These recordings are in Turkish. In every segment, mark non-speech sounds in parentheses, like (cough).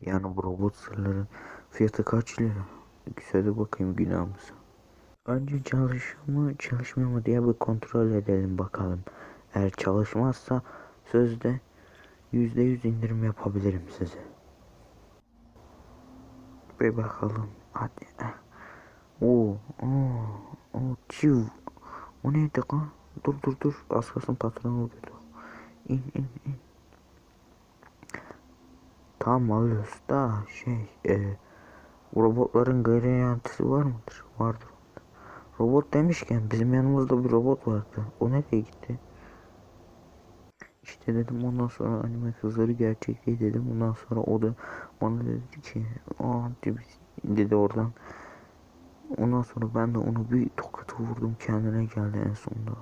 Yani bu robot sırların fiyatı kaç lira? Söyle bakayım günahımıza. Önce çalışıyor mu çalışmıyor mu diye bir kontrol edelim bakalım. Eğer çalışmazsa sözde %100 indirim yapabilirim size. Bir bakalım hadi. Oo, oo, oo, çiv. O neydi lan? Dur dur dur. Az kalsın patronu oluyordu. İn in in. Tamam alıyoruz da şey e, robotların gayri yantisi var mıdır? Vardır. Robot demişken bizim yanımızda bir robot vardı. O nereye gitti? İşte dedim ondan sonra anime kızları gerçek dedim. Ondan sonra o da bana dedi ki aa dedi, oradan. Ondan sonra ben de onu bir tokat vurdum kendine geldi en sonunda.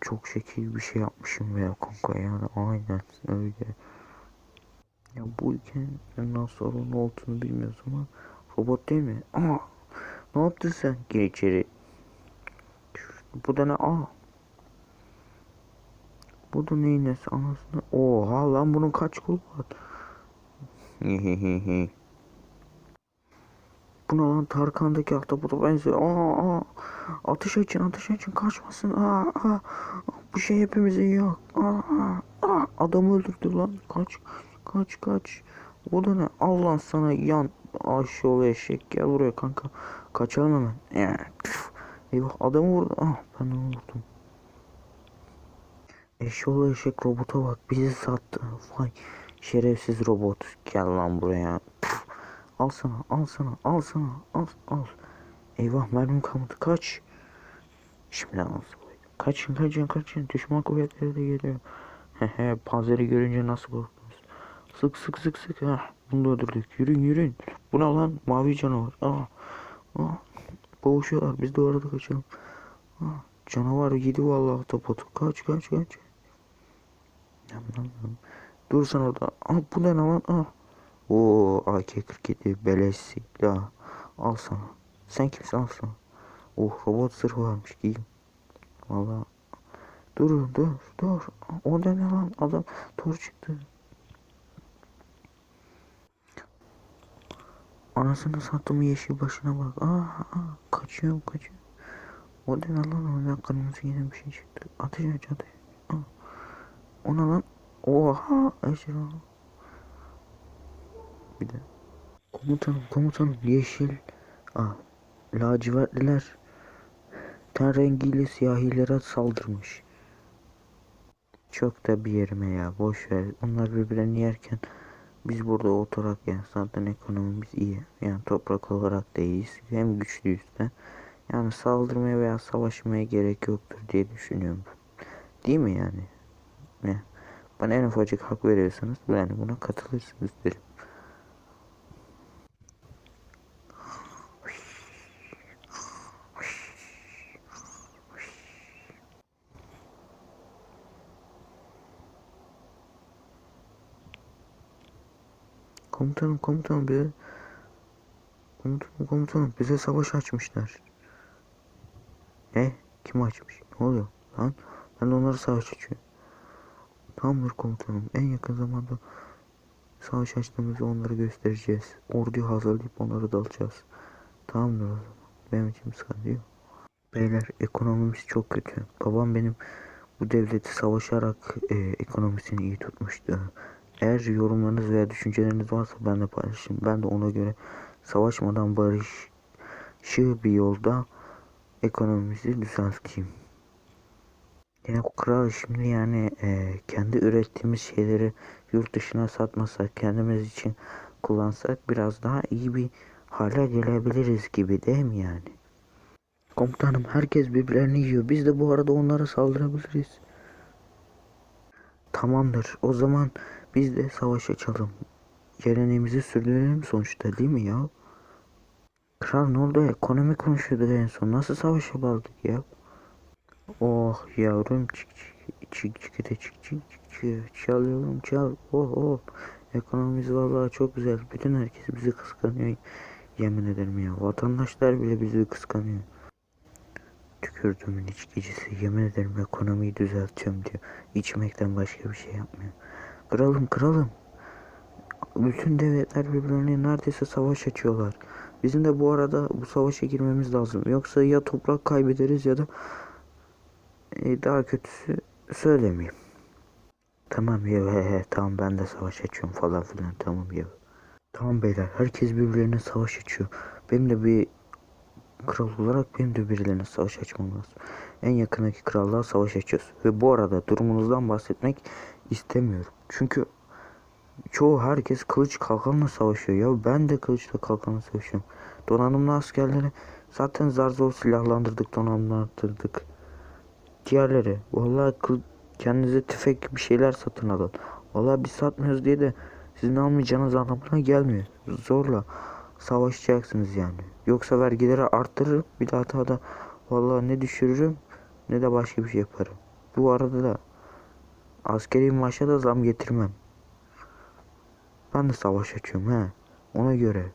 Çok şekil bir şey yapmışım ya kanka yani aynen öyle. Ya bu ülkenin sonra ne olduğunu bilmiyoruz ama robot değil mi? Aa ne yaptın sen? Gir içeri. Bu da ne? Aa. Bu da neyin nesi anasını? Oha lan bunun kaç kolu var? Hihihihi. (laughs) Bu ne lan Tarkan'daki ahtapota benziyor. Aa, aa. Ateş açın ateş açın kaçmasın. Aa, aa. Bu şey hepimizi yiyor. Aa, aa. Adamı öldürdü lan. Kaç kaç kaç. O da ne? Allah sana yan aşığı eşek. Gel buraya kanka. Kaçalım hemen. Püf. Eyvah adamı vurdu. Ah ben onu vurdum. Eşoğlu eşek robota bak bizi sattı. Vay şerefsiz robot. Gel lan buraya. Al sana al sana al sana al al. Eyvah mermim kalmadı kaç. Şimdi nasıl Kaçın kaçın kaçın. Düşman kuvvetleri de geliyor. Hehe panzeri görünce nasıl korktunuz. Sık sık sık sık. Ah, bunu da öldürdük. Yürün yürün. Bu ne lan? Mavi canavar. Aa, aa. Boğuşuyorlar. Biz de orada kaçalım. Aa, canavar yedi vallahi topotu. Kaç kaç kaç. Yam, yam, yam. Dur sen orada. Aa, bu ne lan? Aa. Oo AK-47 beleş silah. Al sana. Sen kimsin al sana. Oh robot zırhı varmış giyeyim. Valla. Dur dur dur. O ne lan adam tor çıktı. Anasını sattım yeşil başına bak. Aa, aa kaçıyorum kaçıyorum. O da ne lan oradan kırmızı yine bir şey çıktı. Ateş aç ateş. Aa. O ne lan? Oha ejderha. Bir de. Komutanım komutanım yeşil. Aa, lacivertliler ten rengiyle siyahilere saldırmış. Çok da bir yerime ya boş ver. Onlar birbirlerini yerken biz burada oturarak yani zaten ekonomimiz iyi. Yani toprak olarak da iyiyiz. Hem güçlüyüz de. Yani saldırmaya veya savaşmaya gerek yoktur diye düşünüyorum. Değil mi yani? Ne? Bana en ufacık hak veriyorsanız yani buna katılırsınız derim. Komutanım komutanım bize komutanım komutanım bize savaş açmışlar. Ne? Kim açmış? Ne oluyor lan? Ben onlara savaş açıyorum. Tamamdır komutanım. En yakın zamanda savaş açtığımızda onları göstereceğiz. Orduyu hazırlayıp onları dalacağız. Tamamdır o zaman. Benim için sıkıntı yok. Beyler ekonomimiz çok kötü. Babam benim bu devleti savaşarak e, ekonomisini iyi tutmuştu. Eğer yorumlarınız veya düşünceleriniz varsa benimle paylaşın. Ben de ona göre savaşmadan barışçı bir yolda ekonomimizi düzelteyim. Yine kral şimdi yani e, kendi ürettiğimiz şeyleri yurt dışına satmasak, kendimiz için kullansak biraz daha iyi bir hale gelebiliriz gibi değil mi yani? Komutanım herkes birbirlerini yiyor. Biz de bu arada onlara saldırabiliriz. Tamamdır. O zaman biz de savaş açalım. Geleneğimizi sürdürelim sonuçta değil mi ya? Kral ne oldu? Ekonomi konuşuyorduk en son. Nasıl savaşa bağladık ya? Oh yavrum çık çık çık çık çık çık çık çık çal yavrum çal. Oh oh. Ekonomimiz vallahi çok güzel. Bütün herkes bizi kıskanıyor. Yemin ederim ya. Vatandaşlar bile bizi kıskanıyor. Tükürdüğümün içkicisi. Yemin ederim ekonomiyi düzelteceğim diyor. İçmekten başka bir şey yapmıyor. Kralım kralım. bütün devletler birbirlerine neredeyse savaş açıyorlar. Bizim de bu arada bu savaşa girmemiz lazım. Yoksa ya toprak kaybederiz ya da e, daha kötüsü söylemeyeyim. Tamam ya tamam ben de savaş açıyorum falan filan tamam ya. Tamam beyler herkes birbirlerine savaş açıyor. Benim de bir kral olarak benim de birilerine savaş açmam lazım. En yakındaki krallığa savaş açıyoruz. Ve bu arada durumunuzdan bahsetmek istemiyorum. Çünkü çoğu herkes kılıç kalkanla savaşıyor. Ya ben de kılıçla kalkanla savaşıyorum. Donanımlı askerleri zaten zar zor silahlandırdık, donanımlandırdık. Diğerleri vallahi kendinize tüfek bir şeyler satın alın. Vallahi biz satmıyoruz diye de sizin almayacağınız anlamına gelmiyor. Zorla savaşacaksınız yani. Yoksa vergileri arttırırım. Bir daha da vallahi ne düşürürüm ne de başka bir şey yaparım. Bu arada da askeri maaşa da zam getirmem. Ben de savaş açıyorum he. Ona göre